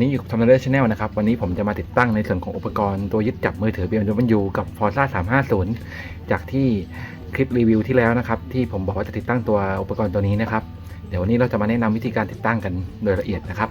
วันนี้อยู่กับทอมเดอร์ชาแนลนะครับ วันนี้ผมจะมาติดตั้งในส่วนของอุปกรณ์ตัวยึดจับมือถือ BMW กับ Forza 350 จากที่คลิปรีวิวที่แล้วนะครับ ที่ผมบอกว่าจะติดตั้งตัวอุปกรณ์ตัวนี้นะครับ เดี๋ยววันนี้เราจะมาแนะนำวิธีการติดตั้งกันโดยละเอียดนะครับ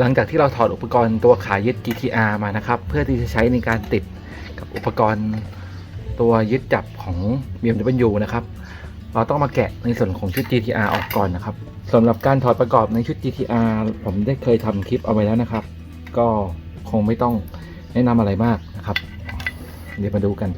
หลังจากที่เราถอดอุปกรณ์ตัวขายึด GTR มานะครับ เพื่อที่จะใช้ในการติดกับอุปกรณ์ตัวยึดจับของ BMW นะครับ เราต้องมาแกะในส่วนของชุด GTR ออกก่อนนะครับสำหรับการถอดประกอบในชุด GTR ผมได้เคยทำคลิปเอาไว้แล้วนะครับ ก็คงไม่ต้องแนะนำอะไรมากนะครับ เดี๋ยวมาดูกัน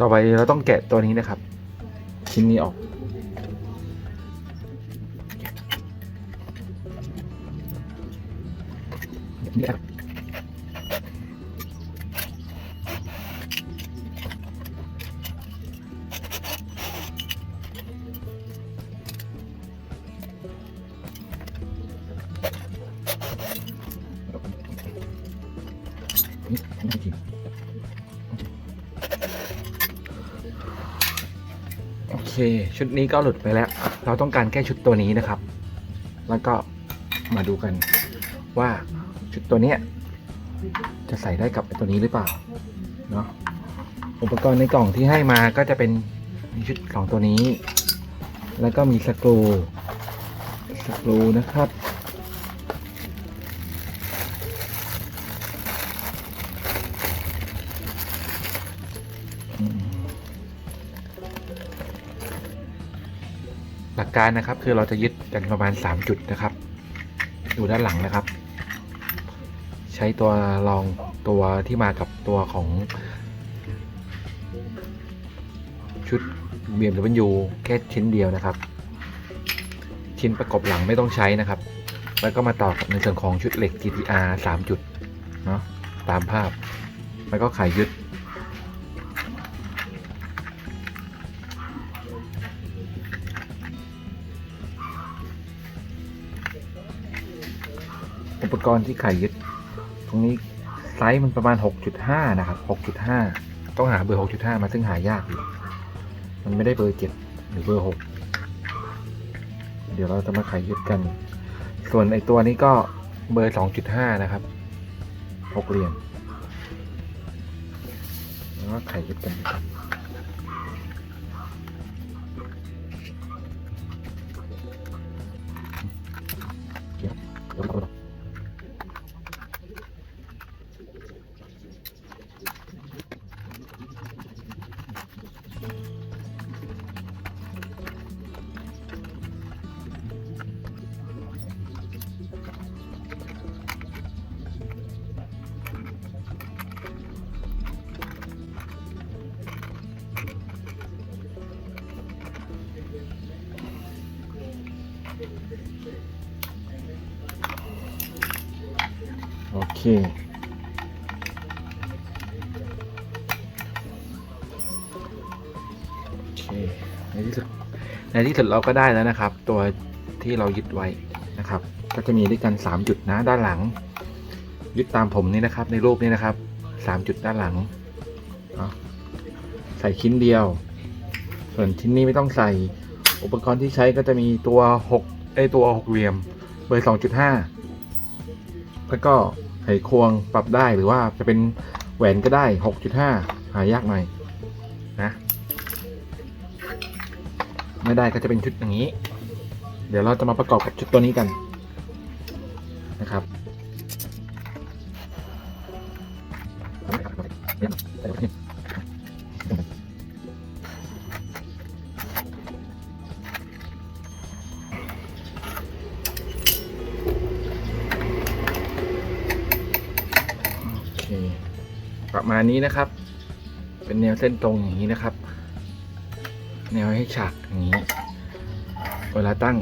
ต่อไปเราต้องแกะตัวนี้นะครับ ชิ้นนี้ออกโชุดนี้ก็หลุดไปแล้ว เราต้องการแค่ชุดตัวนี้นะครับ แล้วก็มาดูกันว่าชุดตัวนี้จะใส่ได้กับตัวนี้หรือเปล่าเนาะอุปกรณ์ในกล่องที่ให้มาก็จะเป็นชุดของตัวนี้ แล้วก็มีสกรูสกรูนะครับ การนะครับ คือเราจะยึดกันประมาณ 3 จุดนะครับ ดูด้านหลังนะครับ ใช้ตัวรองตัวที่มากับตัวของชุด BMW แค่ชิ้นเดียวนะครับ ชิ้นประกอบหลังไม่ต้องใช้นะครับ แล้วก็มาต่อกับในส่วนของชุดเหล็ก GTR 3 จุดเนาะตามภาพ แล้วก็ไขยึด อุปกรณ์ที่ไขยึด ตรงนี้ไซส์มันประมาณ 6.5 นะครับ 6.5 ต้องหาเบอร์ 6.5 มาซึ่งหายากอยู่ มันไม่ได้เบอร์ 7 หรือเบอร์ 6 เดี๋ยวเราจะมาไขยึดกัน ส่วนไอตัวนี้ก็เบอร์ 2.5 นะครับ 6 เหรียญแล้วก็ไขยึดกันครับ ค ในที่สุด ในที่สุดเราก็ได้แล้วนะครับ ตัวที่เรายึดไว้นะครับ ก็จะมีด้วยกัน 3 จุดนะด้านหลัง ยึดตามผมนี่นะครับ ในรูปนี้นะครับ 3 จุดด้านหลัง ใส่ชิ้นเดียว ส่วนชิ้นนี้ไม่ต้องใส่ อุปกรณ์ที่ใช้ก็จะมีตัว6ไอตัวหกเหลี่ยม เบอร์ 2.5แล้วก็ ไขควงปรับได้หรือว่าจะเป็นแหวนก็ได้6.5หายากหน่อยนะไม่ได้ก็จะเป็นชุดอย่างนี้ เดี๋ยวเราจะมาประกอบกับชุดตัวนี้กันนะครับ นี้นะครับ เป็นแนวเส้นตรงอย่างนี้นะครับ แนวให้ฉากอย่างนี้ เวลาตั้ง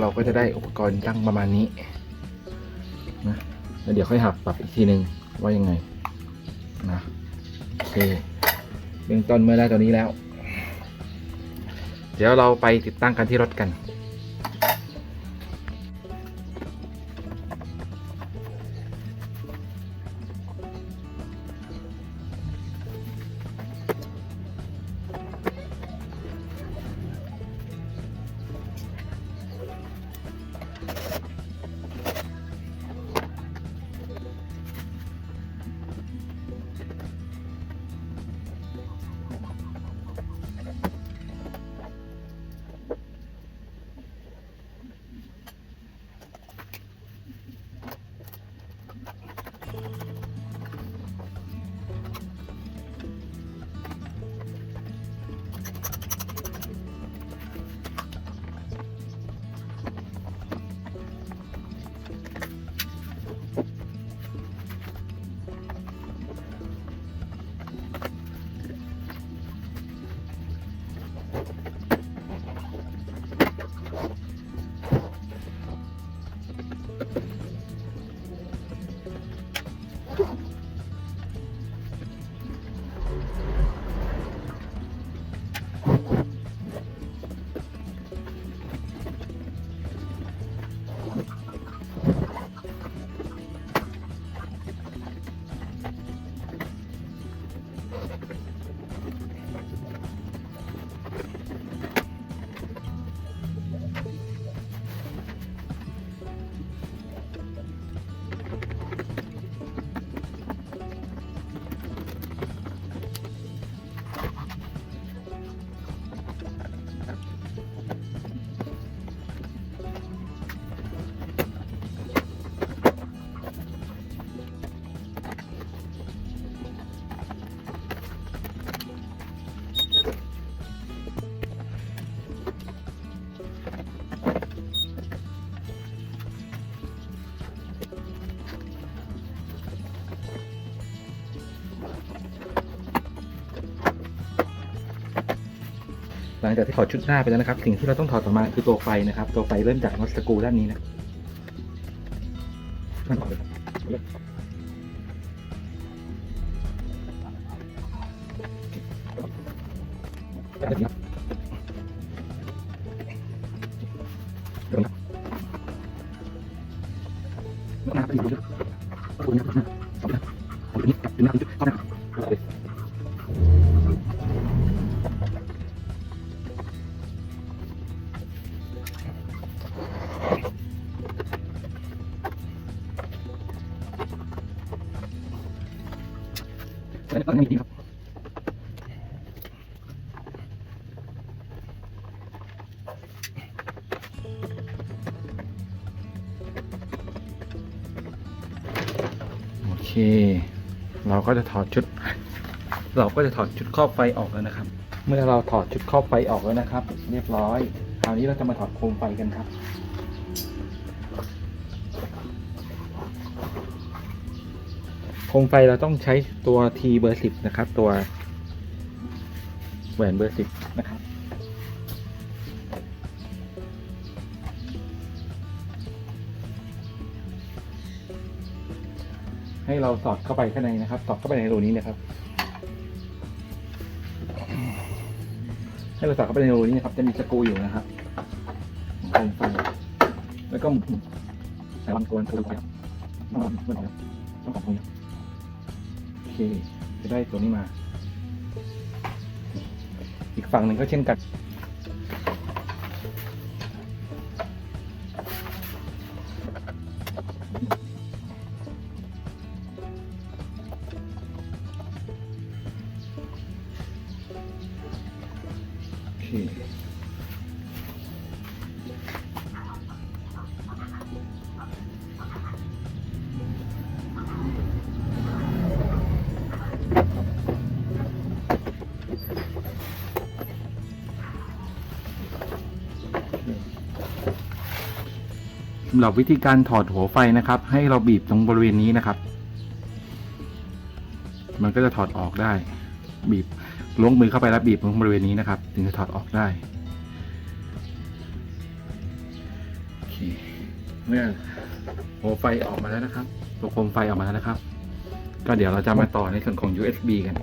เราก็จะได้อุปกรณ์ตั้งประมาณนี้นะแล้วเดี๋ยวค่อยหักปรับอีกทีหนึ่งว่ายังไงนะโอเคเบื้องต้นเมื่อได้ตัวนี้แล้ว เดี๋ยวเราไปติดตั้งกันที่รถกัน ลังจากที่ถอดชุดหน้าไปแล้วนะครับ สิ่งที่เราต้องถอดออกมาคือตัวไฟนะครับ ตัวไฟเริ่มจากน็อตสกรูด้านนี้นะมันออกเลยครับแบบนี้ครับเดี๋ยวนะน้ำไปอยู่ด้วยเอาตัวนี้ครับเอานะเอาตัวนี้ดึงหน้าดึงเข้าหน้าเอาเลยแล้วก็นี่ ครับโอเค เราก็จะถอดชุด เราก็จะถอดชุดครอบไฟออกแล้วนะครับ เมื่อเราถอดชุดครอบไฟออกแล้วนะครับ เรียบร้อย คราวนี้เราจะมาถอดโคมไฟกันครับ มไฟเราต้องใช้ตัว T เบอร์สิบนะครับ ตัวแหวนเบอร์สิบนะครับ ให้เราสอดเข้าไปข้างในนะครับ สอดเข้าไปในรูนี้นะครับ ให้เราสอดเข้าไปในรูนี้นะครับ จะมีสกรูอยู่นะครับโคมไฟแล้วก็หมุนใส่วางตัวตัวไปต้องเอาต้องเอาต้องเอาตรงนี้โอเค จะได้ตัวนี้มา อีกฝั่งหนึ่งก็เช่นกันำหรับวิธีการถอดหัวไฟนะครับ ให้เราบีบตรงบริเวณนี้นะครับ มันก็จะถอดออกได้ บีบล้วงมือเข้าไปแล้วบีบตรงบริเวณนี้นะครับ ถึงจะถอดออกได้โอเคเมื่อหัวไฟออกมาแล้วนะครับตัวโคมไฟออกมาแล้วนะครับ ก็เดี๋ยวเราจะมาต่อในส่วนของ USB กัน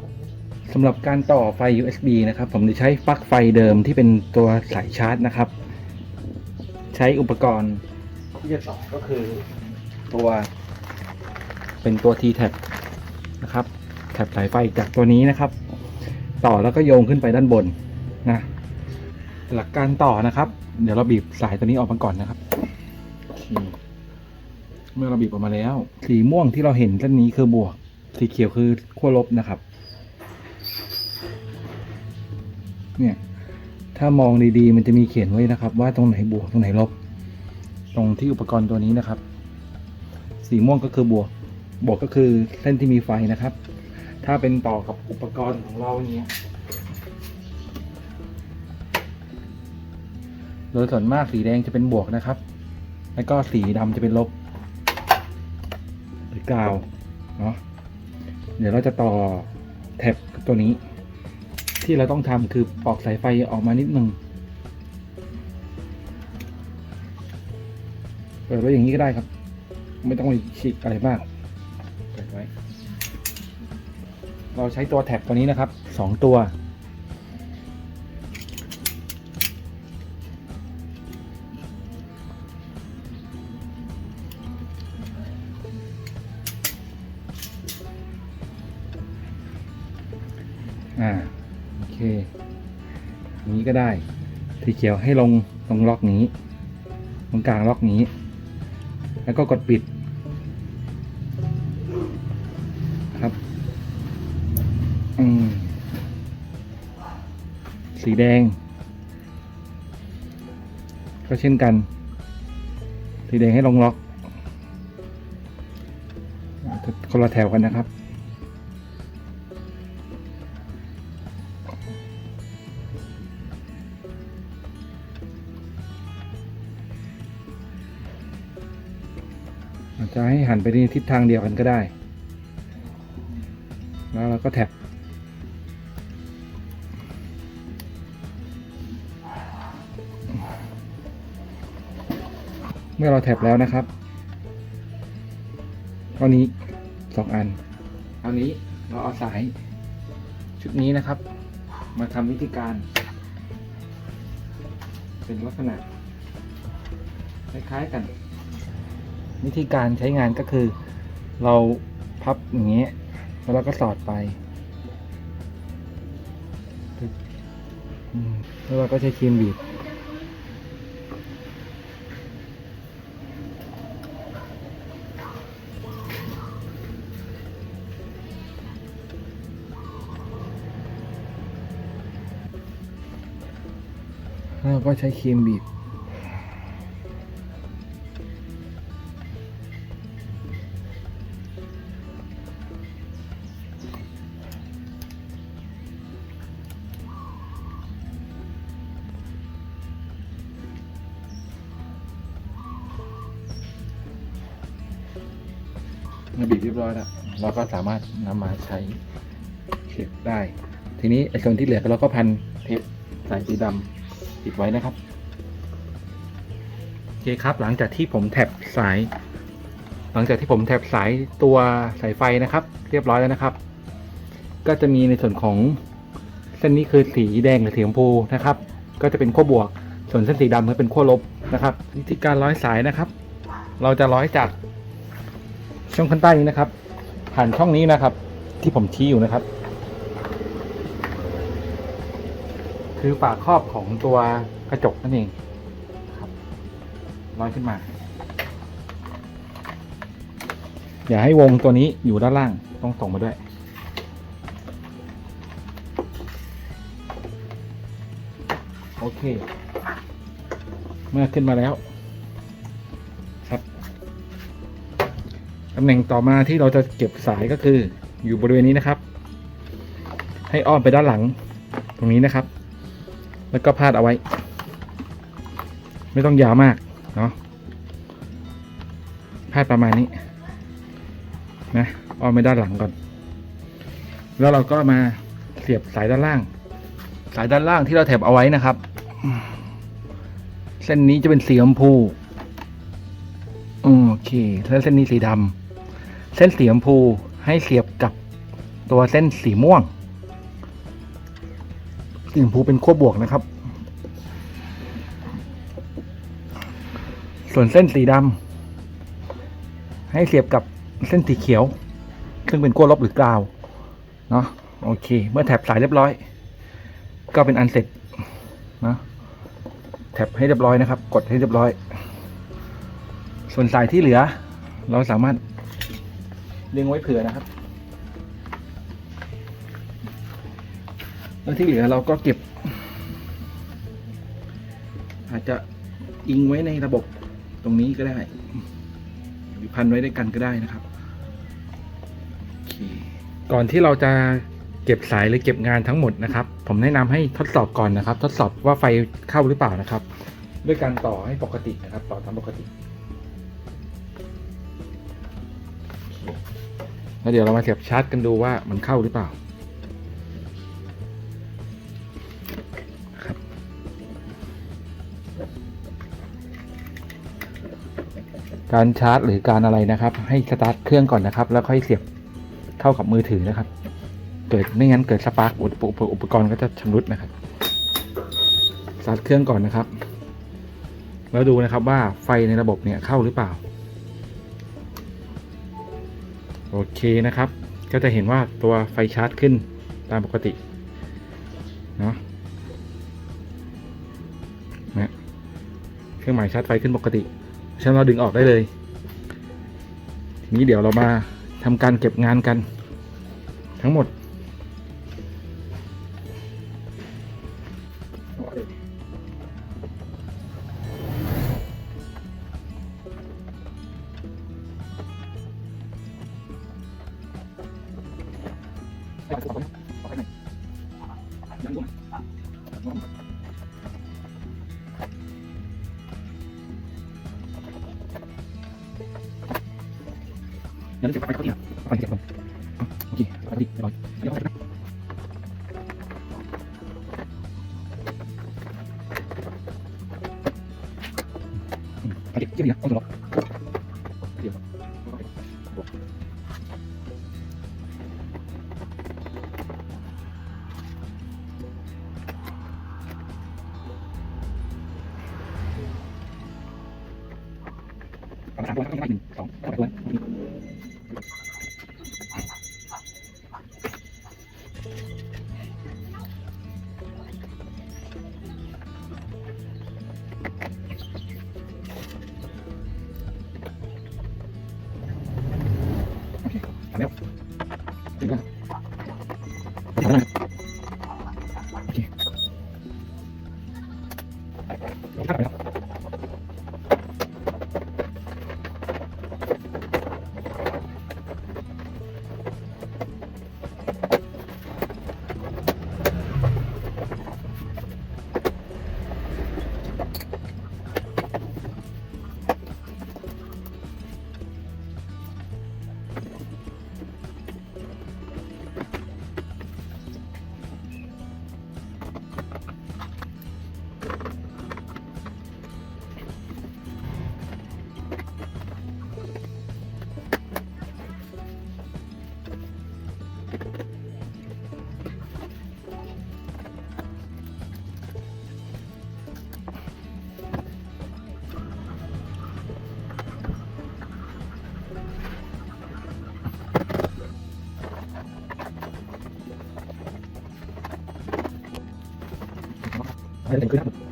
สำหรับการต่อไฟ USB นะครับ ผมจะใช้ปลั๊กไฟเดิมที่เป็นตัวสายชาร์จนะครับ ใช้อุปกรณ์ ที่จะต่อก็คือตัวเป็นตัว T tab นะครับแถบสายไฟจากตัวนี้นะครับ ต่อแล้วก็โยงขึ้นไปด้านบนนะหลักการต่อนะครับ เดี๋ยวเราบีบสายตัวนี้ออกมาก่อนนะครับ เมื่อเราบีบออกมาแล้ว สีม่วงที่เราเห็นด้นนี้คือบวก สีเขียวคือขั้วลบนะครับ เนี่ยถ้ามองดีๆ มันจะมีเขียนไว้นะครับ ว่าตรงไหนบวกตรงไหนลบ ตรงที่อุปกรณ์ตัวนี้นะครับ สีม่วงก็คือบวก บวกก็คือเส้นที่มีไฟนะครับ ถ้าเป็นต่อกับอุปกรณ์ของเราเนี้ยโดยส่วนมากสีแดงจะเป็นบวกนะครับ แล้วก็สีดำจะเป็นลบ หรือกาวเนาะเดี๋ยวเราจะต่อแท็บตัวนี้ ที่เราต้องทำคือปอกสายไฟออกมานิดนึง เปิดไว้อย่างนี้ก็ได้ครับ ไม่ต้องไปฉีกอะไรมากเปิดไว้ เราใช้ตัวแท็บตัวนี้นะครับสองตัว อ่า โอเคอย่างนี้ก็ได้สีเขียวให้ลงตรงล็อกนี้ ตรงกลางล็อกนี้ แล้วก็กดปิดครับอืมสีแดง ก็เช่นกัน สีแดงให้ลงล็อกคนละแถวกันนะครับ ห้หันไปในทิศทางเดียวกันก็ได้ แล้วเราก็แท็บเมื่อเราแท็บแล้วนะครับเท่านี้สองอันเท่านี้เราเอาสายชุดนี้นะครับ มาทำวิธีการ เป็นลักษณะคล้ายๆกัน วิธีการใช้งานก็คือ เราพับอย่างเงี้ยแล้วเราก็สอดไปแล้วเราก็ใช้ครีมบีบแล้วก็ใช้ครีมบีบ เราก็สามารถนำมาใช้เก็บได้ ทีนี้ไอ้ส่วนที่เหลือเราก็พันเทปสายสีดำปิดไว้นะครับโอเคครับ หลังจากที่ผมแท็บสาย หลังจากที่ผมแท็บสายตัวสายไฟนะครับ เรียบร้อยแล้วนะครับ ก็จะมีในส่วนของเส้นนี้คือสีแดงหรือสีชมพูนะครับ ก็จะเป็นขั้วบวก ส่วนเส้นสีดำก็เป็นขั้วลบนะครับวิธีการร้อยสายนะครับ เราจะร้อยจากช่องข้างใต้นี้นะครับ ผ่านช่องนี้นะครับ ที่ผมชี้อยู่นะครับ คือฝาครอบของตัวกระจกนั่นเองครับร้อยขึ้นมา อย่าให้วงตัวนี้อยู่ด้านล่างต้องส่งมาด้วยโอเค เมื่อขึ้นมาแล้ว ตำแหน่งต่อมาที่เราจะเก็บสายก็คืออยู่บริเวณนี้นะครับ ให้อ้อมไปด้านหลังตรงนี้นะครับ แล้วก็พาดเอาไว้ ไม่ต้องยาวมากเนาะพาดประมาณนี้นะอ้อมไปด้านหลังก่อน แล้วเราก็มาเสียบสายด้านล่าง สายด้านล่างที่เราแถบเอาไว้นะครับ เส้นนี้จะเป็นสีชมพูโอเค แล้วเส้นนี้สีดำ เส้นสีชมพูให้เสียบกับตัวเส้นสีม่วง สีชมพูเป็นขั้วบวกนะครับ ส่วนเส้นสีดำให้เสียบกับเส้นสีเขียว ซึ่งเป็นขั้วลบหรือกราวเนาะโอเค เมื่อแถบสายเรียบร้อย ก็เป็นอันเสร็จนะแท็บให้เรียบร้อยนะครับ กดให้เรียบร้อย ส่วนสายที่เหลือ เราสามารถ เลี้ยงไว้เผื่อนะครับ แล้วที่เหลือเราก็เก็บ อาจจะอิงไว้ในระบบตรงนี้ก็ได้หรือพันไว้ด้วยกันก็ได้นะครับโอเคก่อนที่เราจะเก็บสายหรือเก็บงานทั้งหมดนะครับ ผมแนะนำให้ทดสอบก่อนนะครับ ทดสอบว่าไฟเข้าหรือเปล่านะครับ ด้วยการต่อให้ปกตินะครับ ต่อตามปกติ แล้วเดี๋ยวเรามาเสียบชาร์จกันดูว่ามันเข้าหรือเปล่าการชาร์จหรือการอะไรนะครับ ให้สตาร์ทเครื่องก่อนนะครับ แล้วค่อยเสียบเข้ากับมือถือนะครับ เกิดไม่งั้นเกิดสปาร์กออุปกรณ์ก็จะชำรุดนะครับสตาร์ทเครื่องก่อนนะครับ แล้วดูนะครับว่าไฟในระบบเนี่ยเข้าหรือเปล่า โอเคนะครับ ก็จะเห็นว่าตัวไฟชาร์จขึ้นตามปกติเนาะนะเครื่องหมายชาร์จไฟขึ้นปกติฉะนั้นเราดึงออกได้เลย ทีนี้เดี๋ยวเรามาทำการเก็บงานกัน ทั้งหมด เดี๋ยวเราจ ให้เ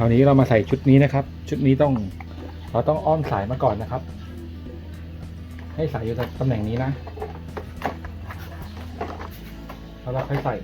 คราวนี้เรามาใส่ชุดนี้นะครับ ชุดนี้ต้องเราต้องอ้อมสายมาก่อนนะครับ ให้สายอยู่ตำแหน่งนี้นะแล้วเราค่อยใส่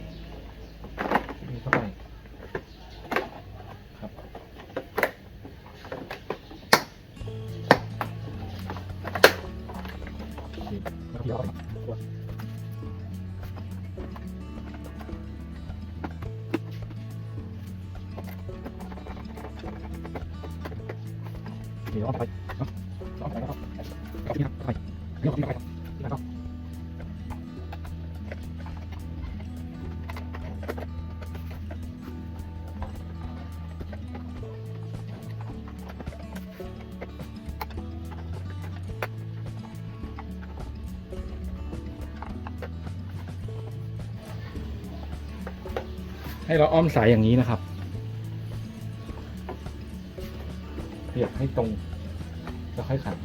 เดี๋ยวเอาไปเนาะเอาไปเอาที่นี่ครับเอาไปเอาไปให้เราอ้อมสายอย่างนี้นะครับ อยากให้ตรงแล้วค่อยขัน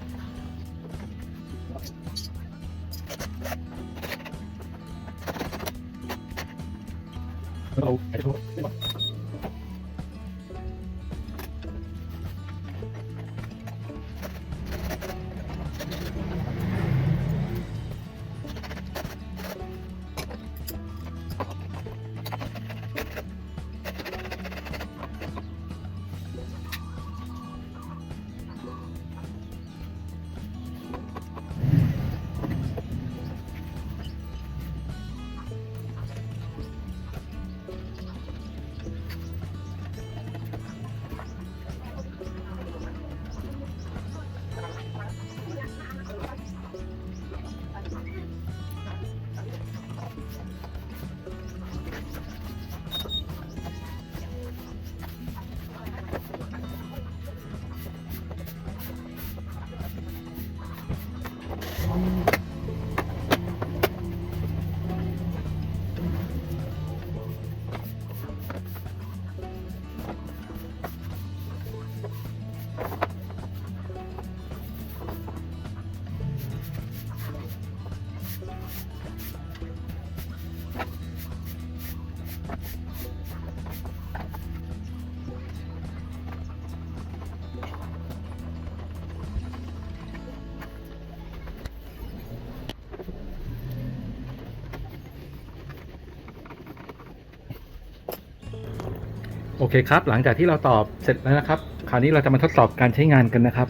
เคครับ หลังจากที่เราตอบเสร็จแล้วนะครับ คราวนี้เราจะมาทดสอบการใช้งานกันนะครับ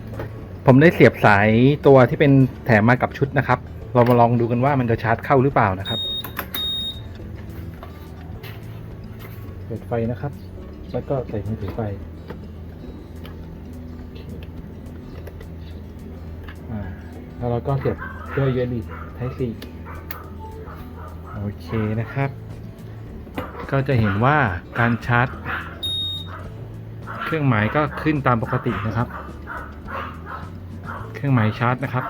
ผมได้เสียบสายตัวที่เป็นแถมมากับชุดนะครับ เรามาลองดูกันว่ามันจะชาร์จเข้าหรือเปล่านะครับ เปิดไฟนะครับ แล้วก็ใส่มือถือไฟอ่าแล้วเราก็เสียบด้วย USB Type C โอเคนะครับ ก็จะเห็นว่าการชาร์จ เครื่องหมายก็ขึ้นตามปกตินะครับ เครื่องหมายชาร์จนะครับ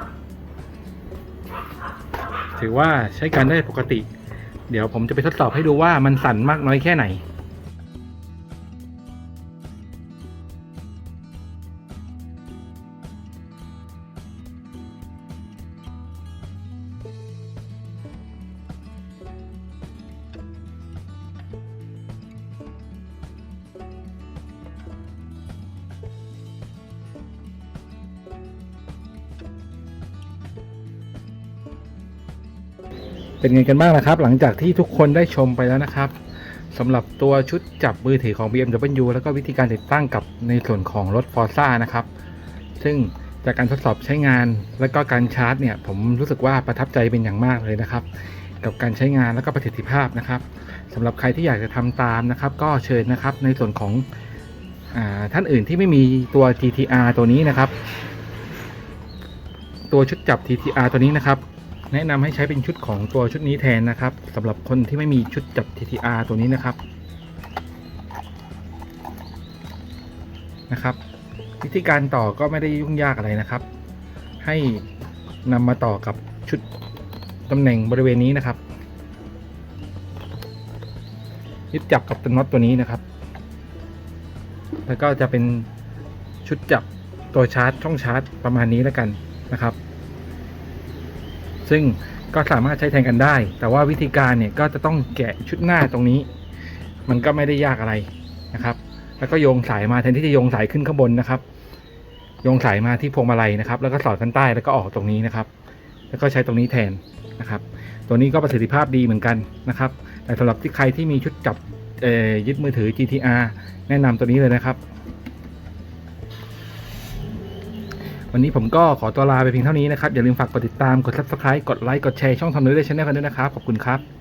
ถือว่าใช้การได้ปกติ เดี๋ยวผมจะไปทดสอบให้ดูว่ามันสั่นมากน้อยแค่ไหน เป็นไงกันบ้างนะครับ หลังจากที่ทุกคนได้ชมไปแล้วนะครับสำหรับตัวชุดจับมือถือของ BMW แล้วก็วิธีการติดตั้งกับในส่วนของรถ Forza นะครับ ซึ่งจากการทดสอบใช้งานและก็การชาร์จเนี่ย ผมรู้สึกว่าประทับใจเป็นอย่างมากเลยนะครับ กับการใช้งานแล้วก็ประสิทธิภาพนะครับสำหรับใครที่อยากจะทำตามนะครับ ก็เชิญนะครับในส่วนของอท่านอื่นที่ไม่มีตัว GTR ตัวนี้นะครับ ตัวชุดจับ TTR ตัวนี้นะครับ แนะนำให้ใช้เป็นชุดของตัวชุดนี้แทนนะครับสำหรับคนที่ไม่มีชุดจับ TTR ตัวนี้นะครับนะครับ วิธีการต่อก็ไม่ได้ยุ่งยากอะไรนะครับ ให้นำมาต่อกับชุดตำแหน่งบริเวณนี้นะครับยึดจับกับตัวน็อตตัวนี้นะครับ แล้วก็จะเป็นชุดจับตัวชาร์จช่องชาร์จประมาณนี้แล้วกันนะครับ ซึ่งก็สามารถใช้แทนกันได้ แต่ว่าวิธีการเนี่ยก็จะต้องแกะชุดหน้าตรงนี้ มันก็ไม่ได้ยากอะไรนะครับ แล้วก็โยงสายมาแทนที่จะโยงสายขึ้นข้างบนนะครับ โยงสายมาที่พวงมาลัยนะครับ แล้วก็สอดกันใต้แล้วก็ออกตรงนี้นะครับ แล้วก็ใช้ตรงนี้แทนนะครับ ตัวนี้ก็ประสิทธิภาพดีเหมือนกันนะครับ แต่สำหรับที่ใครที่มีชุดจับยึดมือถือ GTR แนะนำตัวนี้เลยนะครับ วันนี้ผมก็ขอตัวลาไปเพียงเท่านี้นะครับ อย่าลืมฝากกดติดตาม กด subscribe กดไลค์ กดแชร์ช่องทำนู้นได้ชแนลกันด้วยนะครับ ขอบคุณครับ